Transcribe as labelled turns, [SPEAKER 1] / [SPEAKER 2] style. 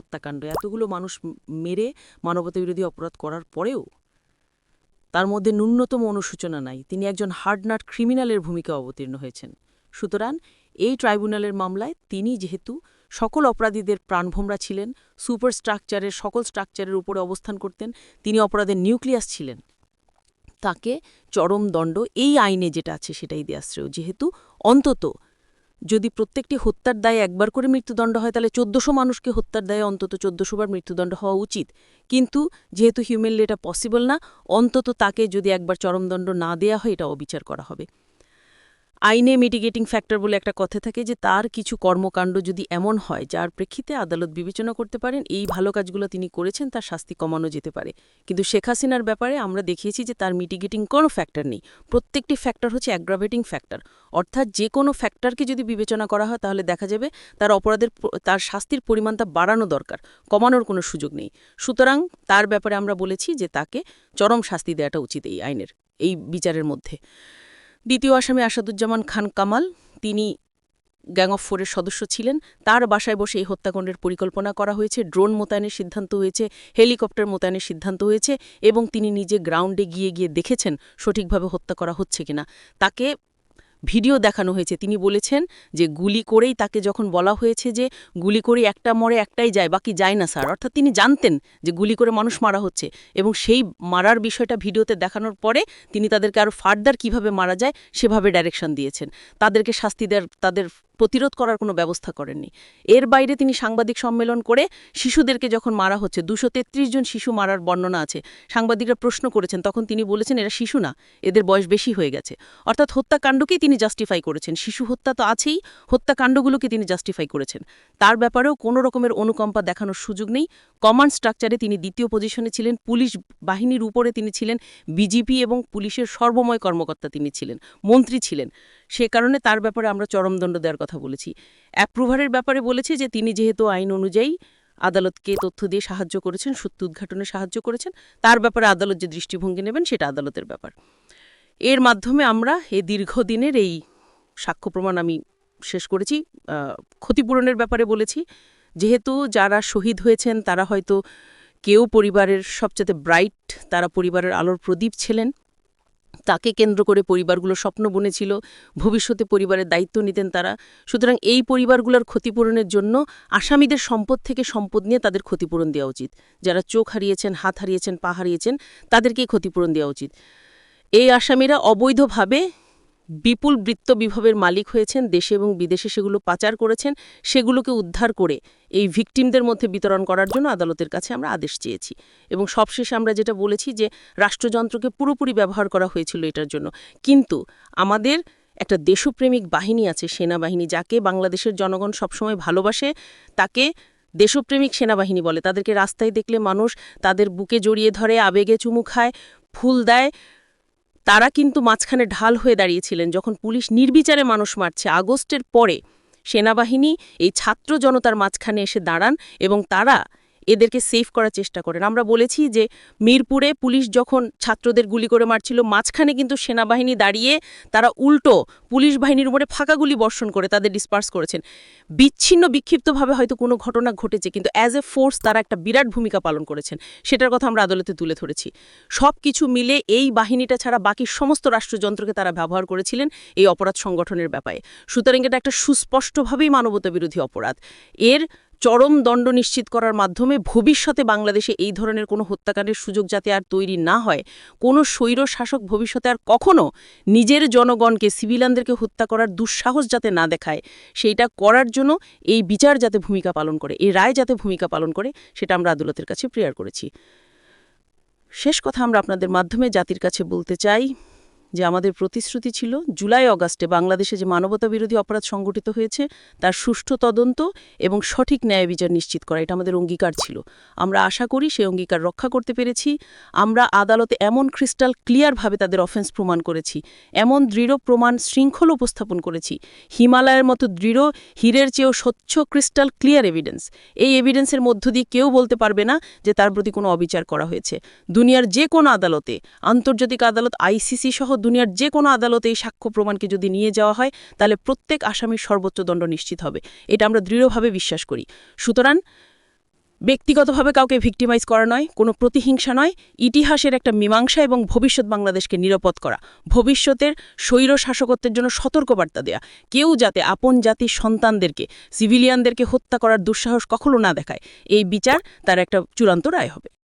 [SPEAKER 1] হত্যাকাণ্ড। এতগুলো মানুষ মেরে মানবতাবিরোধী অপরাধ করার পরেও তার মধ্যে ন্যূনতম অনুসূচনা নাই। তিনি একজন হার্ডনাট ক্রিমিনালের ভূমিকা অবতীর্ণ হয়েছেন। সুতরাং এই ট্রাইব্যুনালের মামলায় তিনি যেহেতু সকল অপরাধীদের প্রাণভোমরা ছিলেন, সুপার স্ট্রাকচারের সকল স্ট্রাকচারের উপরে অবস্থান করতেন, তিনি অপরাধের নিউক্লিয়াস ছিলেন। তাকে চরম দণ্ড এই আইনে যেটা আছে সেটাই শ্রেয়। যেহেতু অন্তত যদি প্রত্যেকটি হত্যার দায়ে একবার করে মৃত্যুদণ্ড হয়, তাহলে চোদ্দশো মানুষকে হত্যার দায়ে অন্তত চোদ্দশো বার মৃত্যুদণ্ড হওয়া উচিত। কিন্তু যেহেতু হিউম্যানলি এটা পসিবল না, অন্তত তাকে যদি একবার চরমদণ্ড না দেয়া হয় এটা অবিচার করা হবে। আইনে মিটিগেটিং ফ্যাক্টর বলে একটা কথা থাকে যে, তার কিছু কর্মকাণ্ড যদি এমন হয়, যার প্রেক্ষিতে আদালত বিবেচনা করতে পারেন, এই ভালো কাজগুলো তিনি করেছেন, তার শাস্তি কমানো যেতে পারে। কিন্তু শেখ হাসিনার ব্যাপারে আমরা দেখিয়েছি যে, তার মিটিগেটিং কোনো ফ্যাক্টর নেই। প্রত্যেকটি ফ্যাক্টর হচ্ছে অ্যাগ্রাভেটিং ফ্যাক্টর অর্থাৎ যে কোনো ফ্যাক্টরকে যদি বিবেচনা করা হয়, তাহলে দেখা যাবে তার অপরাধের তার শাস্তির পরিমাণটা বাড়ানো দরকার, কমানোর কোনো সুযোগ নেই। সুতরাং তার ব্যাপারে আমরা বলেছি যে, তাকে চরম শাস্তি দেওয়াটা উচিত এই আইনের, এই বিচারের মধ্যে। দ্বিতীয় আসামি আসাদুজ্জামান খান কামাল, তিনি গ্যাং অফ ফোরের সদস্য ছিলেন। তার বাসায় বসে এই হত্যাকাণ্ডের পরিকল্পনা করা হয়েছে। ড্রোন মোতায়েনের সিদ্ধান্ত হয়েছে, হেলিকপ্টার মোতায়েনের সিদ্ধান্ত হয়েছে এবং তিনি নিজে গ্রাউন্ডে গিয়ে গিয়ে দেখেছেন সঠিকভাবে হত্যা করা হচ্ছে কিনা। তাকে ভিডিও দেখানো হয়েছে। তিনি বলেছেন যে গুলি করেই তাকে যখন বলা হয়েছে যে গুলি করে একটা মরে একটাই যায়, বাকি যায় না স্যার। অর্থাৎ তিনি জানতেন যে গুলি করে মানুষ মারা হচ্ছে এবং সেই মারার বিষয়টা ভিডিওতে দেখানোর পরে তিনি তাদেরকে আরও ফার্দার কীভাবে মারা যায় সেভাবে ডাইরেকশন দিয়েছেন। তাদেরকে শাস্তি দেওয়ার তাদের প্রতিরোধ করার কোনো ব্যবস্থা করেননি। এর বাইরে তিনি সাংবাদিক সম্মেলন করে শিশুদেরকে যখন মারা হচ্ছে, দুশো জন শিশু মারার বর্ণনা আছে, সাংবাদিকরা প্রশ্ন করেছেন, তখন তিনি বলেছেন, এরা শিশু না, এদের বয়স বেশি হয়ে গেছে। অর্থাৎ হত্যাকাণ্ডকেই তিনি জাস্টিফাই করেছেন। শিশু হত্যা তো আছেই, হত্যাকাণ্ডগুলোকে তিনি জাস্টিফাই করেছেন। তার ব্যাপারেও কোনো রকমের অনুকম্পা দেখানোর সুযোগ নেই। কমান্ড স্ট্রাকচারে তিনি দ্বিতীয় পজিশনে ছিলেন, পুলিশ বাহিনীর উপরে তিনি ছিলেন বিজিপি এবং পুলিশের সর্বময় কর্মকর্তা তিনি ছিলেন, মন্ত্রী ছিলেন। সে কারণে তার ব্যাপারে আমরা চরমদণ্ড দেওয়ার কথা বলেছি। অ্যাপ্রুভারের ব্যাপারে বলেছে যে, তিনি যেহেতু আইন অনুযায়ী আদালতকে তথ্য দিয়ে সাহায্য করেছেন, সত্য উদ্ঘাটনে সাহায্য করেছেন, তার ব্যাপারে আদালত যে দৃষ্টিভঙ্গি নেবেন সেটা আদালতের ব্যাপার। এর মাধ্যমে আমরা এই দীর্ঘদিনের এই সাক্ষ্য প্রমাণ আমি শেষ করেছি ক্ষতিপূরণের ব্যাপারে বলেছি। যেহেতু যারা শহীদ হয়েছেন, তারা হয়তো কেউ পরিবারের সবচেয়ে ব্রাইট তারা পরিবারের আলোর প্রদীপ ছিলেন। তাকে কেন্দ্র করে পরিবারগুলো স্বপ্ন বুনেছিল, ভবিষ্যতে পরিবারের দায়িত্ব নিতেন তারা। সুতরাং এই পরিবারগুলোর ক্ষতিপূরণের জন্য আসামিদের সম্পদ থেকে সম্পদ নিয়ে তাদের ক্ষতিপূরণ দেওয়া উচিত। যারা চোখ হারিয়েছেন, হাত হারিয়েছেন, পা হারিয়েছেন, তাদেরকেই ক্ষতিপূরণ দেওয়া উচিত। এই আসামিরা অবৈধভাবে বিপুল বৃত্ত বিভবের মালিক হয়েছেন, দেশে এবং বিদেশে সেগুলো পাচার করেছেন, সেগুলোকে উদ্ধার করে এই ভিকটিমদের মধ্যে বিতরণ করার জন্য আদালতের কাছে আমরা আদেশ চেয়েছি। এবং সবশেষে আমরা যেটা বলেছি যে, রাষ্ট্রযন্ত্রকে পুরোপুরি ব্যবহার করা হয়েছিল এটার জন্য। কিন্তু আমাদের একটা দেশপ্রেমিক বাহিনী আছে, সেনাবাহিনী, যাকে বাংলাদেশের জনগণ সবসময় ভালোবাসে, তাকে দেশপ্রেমিক সেনাবাহিনী বলে। তাদেরকে রাস্তায় দেখলে মানুষ তাদের বুকে জড়িয়ে ধরে, আবেগে চুমু খায়, ফুল দেয় তারা কিন্তু মাঝখানে ঢাল হয়ে দাঁড়িয়েছিলেন যখন পুলিশ নির্বিচারে মানুষ মারছে। আগস্টের পরে সেনাবাহিনী এই ছাত্র জনতার মাঝখানে এসে দাঁড়ান এবং তারা এদেরকে সেফ করার চেষ্টা করেন। আমরা বলেছি যে, মিরপুরে পুলিশ যখন ছাত্রদের গুলি করে মারছিল, মাঝখানে কিন্তু সেনাবাহিনী দাঁড়িয়ে তারা উল্টো পুলিশ বাহিনীর উপরে ফাঁকা গুলি বর্ষণ করে তাদের ডিসপার্স করেছেন। বিচ্ছিন্ন বিক্ষিপ্তভাবে হয়তো কোনো ঘটনা ঘটেছে, কিন্তু অ্যাজ এ ফোর্স তারা একটা বিরাট ভূমিকা পালন করেছেন। সেটার কথা আমরা আদালতে তুলে ধরেছি। সব কিছু মিলে এই বাহিনীটা ছাড়া বাকি সমস্ত রাষ্ট্রযন্ত্রকে তারা ব্যবহার করেছিলেন এই অপরাধ সংগঠনের ব্যাপারে। সুতরাং এটা একটা সুস্পষ্টভাবেই মানবতা বিরোধী অপরাধ। এর চরম দণ্ড নিশ্চিত করার মাধ্যমে ভবিষ্যতে বাংলাদেশে এই ধরনের কোনো হত্যাকাণ্ডের সুযোগ যাতে আর তৈরি না হয়, কোনো স্বৈর শাসক ভবিষ্যতে আর কখনো নিজের জনগণকে, সিভিলানদেরকে হত্যা করার দুঃসাহস যাতে না দেখায়, সেইটা করার জন্য এই বিচার যাতে ভূমিকা পালন করে, এই রায় যাতে ভূমিকা পালন করে, সেটা আমরা আদালতের কাছে প্রেয়ার করেছি। শেষ কথা আমরা আপনাদের মাধ্যমে জাতির কাছে বলতে চাই যে আমাদের প্রতিশ্রুতি ছিল জুলাই অগাস্টে বাংলাদেশে যে মানবতা বিরোধী অপরাধ সংগঠিত হয়েছে, তার সুষ্ঠু তদন্ত এবং সঠিক ন্যায় বিচার নিশ্চিত করা, এটা আমাদের অঙ্গীকার ছিল। আমরা আশা করি সেই অঙ্গীকার রক্ষা করতে পেরেছি। আমরা আদালতে এমন ক্রিস্টাল ক্লিয়ারভাবে তাদের অফেন্স প্রমাণ করেছি। এমন দৃঢ় প্রমাণ শৃঙ্খল উপস্থাপন করেছি। হিমালয়ের মতো দৃঢ়, হীরের চেয়েও স্বচ্ছ ক্রিস্টাল ক্লিয়ার এভিডেন্স এই এভিডেন্সের মধ্য দিয়ে কেউ বলতে পারবে না যে তার প্রতি কোনো অবিচার করা হয়েছে। দুনিয়ার যে কোনো আদালতে, আন্তর্জাতিক আদালত, আইসিসি সহ দুনিয়ার যে কোনো আদালতে এই সাক্ষ্য প্রমাণকে যদি নিয়ে যাওয়া হয়, তাহলে প্রত্যেক আসামির সর্বোচ্চ দণ্ড নিশ্চিত হবে। এটা আমরা দৃঢ়ভাবে বিশ্বাস করি। সুতরাং, ব্যক্তিগতভাবে কাউকে ভিক্টিমাইজ করা নয়, কোনো প্রতিহিংসা নয়, ইতিহাসের একটা মীমাংসা এবং ভবিষ্যৎ বাংলাদেশকে নিরাপদ করা। ভবিষ্যতের স্বৈর শাসকত্বের জন্য সতর্কবার্তা দেয়া। কেউ যাতে আপন জাতির সন্তানদেরকে সিভিলিয়ানদেরকে হত্যা করার দুঃসাহস কখনো না দেখায়। এই বিচার তার একটা চূড়ান্ত রায় হবে।